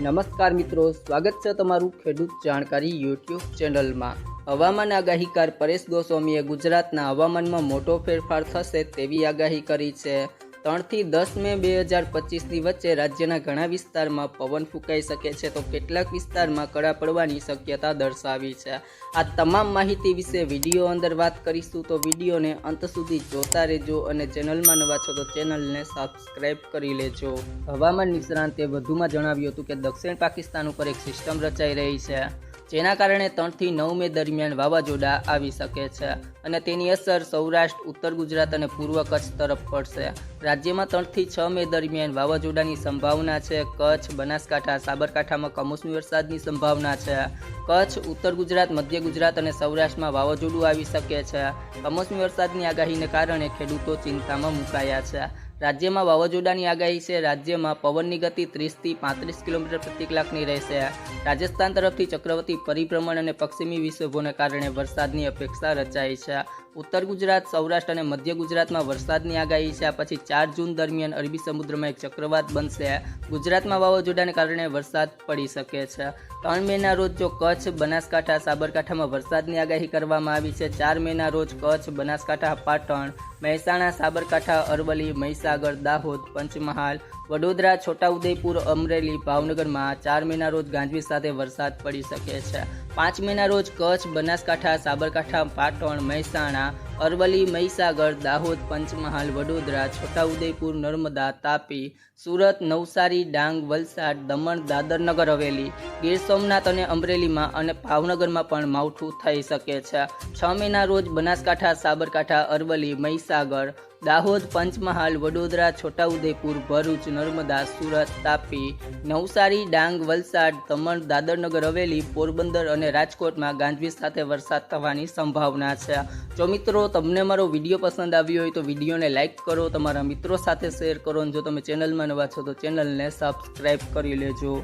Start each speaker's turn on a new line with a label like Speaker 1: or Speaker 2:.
Speaker 1: નમસ્કાર મિત્રો, સ્વાગત છે તમારું ખેડૂત જાણકારી યુટ્યુબ ચેનલમાં. હવામાન આગાહીકાર પરેશ ગોસ્વામીએ ગુજરાતના હવામાનમાં મોટો ફેરફાર થશે તેવી આગાહી કરી છે. ત્રણથી દસ મે બે હજાર પચીસની વચ્ચે રાજ્યના ઘણા વિસ્તારમાં પવન ફૂંકાઈ શકે છે તો કેટલાક વિસ્તારમાં કડા પડવાની શક્યતા દર્શાવી છે. આ તમામ માહિતી વિશે વીડિયો અંદર વાત કરીશું તો વિડીયોને અંત સુધી જોતા રહેજો અને ચેનલમાં નવા છો તો ચેનલને સબસ્ક્રાઇબ કરી લેજો. હવામાન નિષ્ણાંતે વધુમાં જણાવ્યું હતું કે દક્ષિણ પાકિસ્તાન ઉપર એક સિસ્ટમ રચાઈ રહી છે, જેના કારણે ત્રણથી નવ મે દરમિયાન વાવાઝોડા આવી શકે છે અને તેની અસર સૌરાષ્ટ્ર, ઉત્તર ગુજરાત અને પૂર્વ કચ્છ તરફ પડશે. રાજ્યમાં ત્રણથી છ મે દરમિયાન વાવાઝોડાની સંભાવના છે. કચ્છ, બનાસકાંઠા, સાબરકાંઠામાં કમોસમી વરસાદની સંભાવના છે. કચ્છ, ઉત્તર ગુજરાત, મધ્ય ગુજરાત અને સૌરાષ્ટ્રમાં વાવાઝોડું આવી શકે છે. કમોસમી વરસાદની આગાહીને કારણે ખેડૂતો ચિંતામાં મુકાયા છે. રાજ્યમાં વાવાઝોડાની આગાહી છે. રાજ્યમાં પવનની ગતિ ત્રીસથી પાંત્રીસ કિલોમીટર પ્રતિ કલાકની રહેશે. રાજસ્થાન તરફથી ચક્રવર્તી પરિભ્રમણ અને પશ્ચિમી વિક્ષોભોને કારણે વરસાદની અપેક્ષા રચાઈ છે. ઉત્તર ગુજરાત, સૌરાષ્ટ્ર અને મધ્ય ગુજરાતમાં વરસાદની આગાહી છે. પછી ચાર જૂન દરમિયાન અરબી સમુદ્રમાં એક ચક્રવાત બનશે. ગુજરાતમાં વાવાઝોડાને કારણે વરસાદ પડી શકે છે. ત્રણ મેના રોજ જો કચ્છ, બનાસકાંઠા, સાબરકાંઠામાં વરસાદની આગાહી કરવામાં આવી છે, ચાર મેના રોજ કચ્છ, બનાસકાંઠા, પાટણ, મહેસાણા, સાબરકાંઠા, અરવલ્લી, મહીસાગર, દાહોદ, પંચમહાલ વડોદરા, છોટાઉદેપુર, અમરેલી, ભાવનગરમાં ચાર મેના રોજ ગાંજવીજ સાથે વરસાદ પડી શકે છે. પાંચ મેના રોજ કચ્છ, બનાસકાંઠા, સાબરકાંઠા, પાટણ, મહેસાણા, અરવલ્લી, મહીસાગર, દાહોદ, પંચમહાલ, વડોદરા, છોટાઉદેપુર, નર્મદા, તાપી, સુરત, નવસારી, ડાંગ, વલસાડ, દમણ, દાદરનગર, હવેલી, ગીર સોમનાથ અને અમરેલીમાં અને ભાવનગરમાં પણ માવઠું થઈ શકે છે. છ મેના રોજ બનાસકાંઠા, સાબરકાંઠા, અરવલ્લી, મહીસાગર દાહોદ, પંચમહાલ, વડોદરા, છોટાઉદેપુર, ભરૂચ, નર્મદા, સુરત, તાપી, નવસારી, ડાંગ, વલસાડ, દમણ, દાદરનગર, હવેલી, પોરબંદર અને રાજકોટમાં ગાંજવીજ સાથે વરસાદ થવાની સંભાવના છે. જો મિત્રો તમને મારો વીડિયો પસંદ આવ્યો હોય તો વિડીયોને લાઇક કરો, તમારા મિત્રો સાથે શેર કરો અને જો તમે ચેનલમાં નવા છો તો ચેનલને સબસ્ક્રાઈબ કરી લેજો.